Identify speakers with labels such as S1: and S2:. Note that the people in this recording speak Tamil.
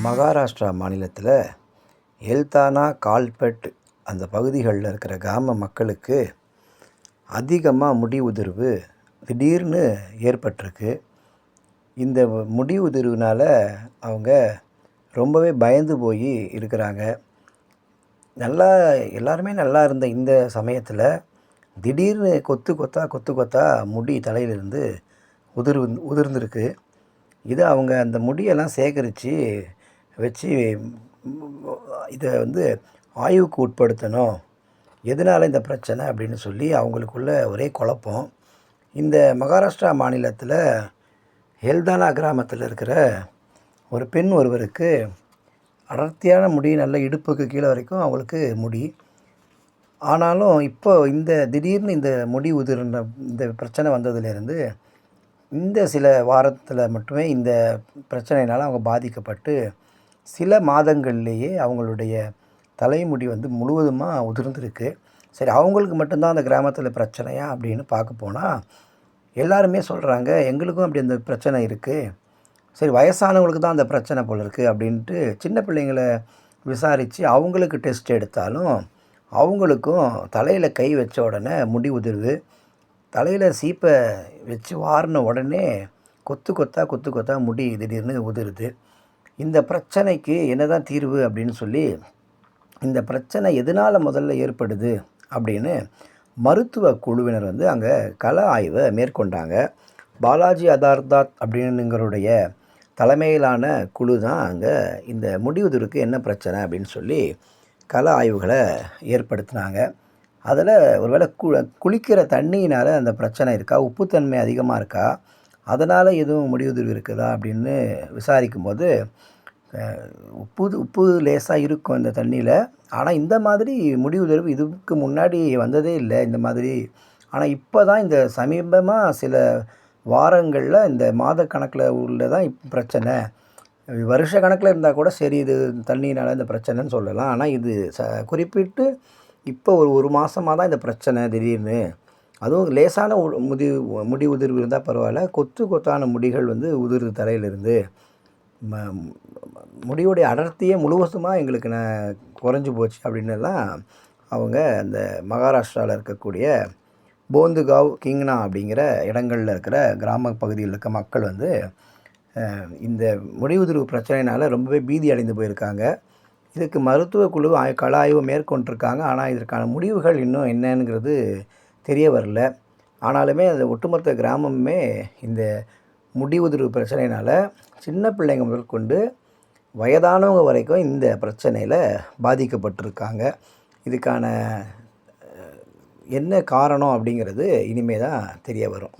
S1: மகாராஷ்டிரா மாநிலத்தில் எல்தானா கால்பட் அந்த பகுதிகளில் இருக்கிற கிராம மக்களுக்கு அதிகமாக முடி உதிர்வு திடீர்னு ஏற்பட்டிருக்கு. இந்த முடி உதிர்வுனால் அவங்க ரொம்பவே பயந்து போய் இருக்கிறாங்க. நல்லா எல்லாருமே நல்லா இருந்த இந்த சமயத்தில் திடீர்னு கொத்து கொத்தாக கொத்து கொத்தா முடி தலையிலிருந்து உதிர்வு உதிர்ந்துருக்கு. இதை அவங்க அந்த முடியெல்லாம் சேகரித்து வச்சு இதை வந்து ஆய்வுக்கு உட்படுத்தணும். எதனால் இந்த பிரச்சனை அப்படின்னு சொல்லி அவங்களுக்குள்ள ஒரே குழப்பம். இந்த மகாராஷ்டிரா மாநிலத்தில் ஹெல்தானா கிராமத்தில் இருக்கிற ஒரு பெண் ஒருவருக்கு அடர்த்தியான முடி நல்ல இடுப்புக்கு கீழே வரைக்கும் அவங்களுக்கு முடி. ஆனாலும் இப்போ இந்த திடீர்னு இந்த முடி உதிர்ந்த இந்த பிரச்சனை வந்ததுலேருந்து இந்த சில வாரத்தில் மட்டுமே இந்த பிரச்சனையினால் அவங்க பாதிக்கப்பட்டு சில மாதங்கள்லேயே அவங்களுடைய தலைமுடி வந்து முழுவதுமாக உதிர்ந்துருக்கு. சரி அவங்களுக்கு மட்டும்தான் அந்த கிராமத்தில் பிரச்சனையா அப்படின்னு பார்க்க போனால் எல்லாருமே சொல்கிறாங்க எங்களுக்கும் அப்படி அந்த பிரச்சனை இருக்குது சரி வயசானவங்களுக்கு தான் அந்த பிரச்சனை போல் இருக்குது அப்படின்ட்டு சின்ன பிள்ளைங்களை விசாரித்து அவங்களுக்கு டெஸ்ட் எடுத்தாலும் அவங்களுக்கும் தலையில் கை வச்ச உடனே முடி உதிர்வு. தலையில் சீப்பை வச்சு வாரின உடனே கொத்து கொத்தாக கொத்து கொத்தாக முடி திடீர்னு உதிருது. இந்த பிரச்சனைக்கு என்னதான் தீர்வு அப்படின்னு சொல்லி இந்த பிரச்சனை எதனால் முதல்ல ஏற்படுது அப்படின்னு மருத்துவ குழுவினர் வந்து அங்கே கள ஆய்வை மேற்கொண்டாங்க. பாலாஜி அதார்தாத் அப்படின்னுங்கிறோடைய தலைமையிலான குழு தான் அங்கே இந்த முடிவுதற்கு என்ன பிரச்சனை அப்படின்னு சொல்லி கள ஆய்வுகளை ஏற்படுத்தினாங்க. அதில் ஒருவேளை கு குளிக்கிற தண்ணியினால் அந்த பிரச்சனை இருக்கா? உப்புத்தன்மை அதிகமாக இருக்கா? அதனால் எதுவும் முடிவுதிர்வு இருக்குதா அப்படின்னு விசாரிக்கும்போது உப்பு உப்பு லேசாக இருக்கும் இந்த தண்ணியில். ஆனால் இந்த மாதிரி முடிவுதிர்வு இதுக்கு முன்னாடி வந்ததே இல்லை இந்த மாதிரி. ஆனால் இப்போ தான் இந்த சமீபமாக சில வாரங்களில் இந்த மாத கணக்கில் உள்ள தான் பிரச்சனை. வருஷ கணக்கில் இருந்தால் கூட சரி இது தண்ணியினால் இந்த பிரச்சனைன்னு சொல்லலாம். ஆனால் இது ச குறிப்பிட்டு இப்போ ஒரு ஒரு மாதமாக தான் இந்த பிரச்சனை திடீர்னு. அதுவும் லேசான உ முடி முடி உதிர்வு இருந்தால் பரவாயில்ல. கொத்து கொத்தான முடிகள் வந்து உதிருது தலையிலிருந்து ம முடியுடைய அடர்த்தியே முழுவதுமாக எங்களுக்கு நான் குறைஞ்சி போச்சு அப்படின்னுலாம் அவங்க அந்த மகாராஷ்டிராவில் இருக்கக்கூடிய போந்துகாவ் கிங்னா அப்படிங்கிற இடங்களில் இருக்கிற கிராம பகுதியில் இருக்க மக்கள் வந்து இந்த முடிவுதிர்வு பிரச்சனையினால் ரொம்பவே பீதி அடைந்து போயிருக்காங்க. இதுக்கு மருத்துவ குழு ஆய் கள ஆய்வு மேற்கொண்டிருக்காங்க. ஆனால் இதற்கான முடிவுகள் இன்னும் என்னங்கிறது தெரிய வரல. ஆனாலுமே அந்த ஒட்டுமொத்த கிராமமே இந்த முடி உதிர்வு பிரச்சனையினால் சின்ன பிள்ளைங்க முதல் கொண்டு வயதானவங்க வரைக்கும் இந்த பிரச்சனையில் பாதிக்கப்பட்டிருக்காங்க. இதுக்கான என்ன காரணம் அப்படிங்கிறது இனிமே தான் தெரிய வரும்.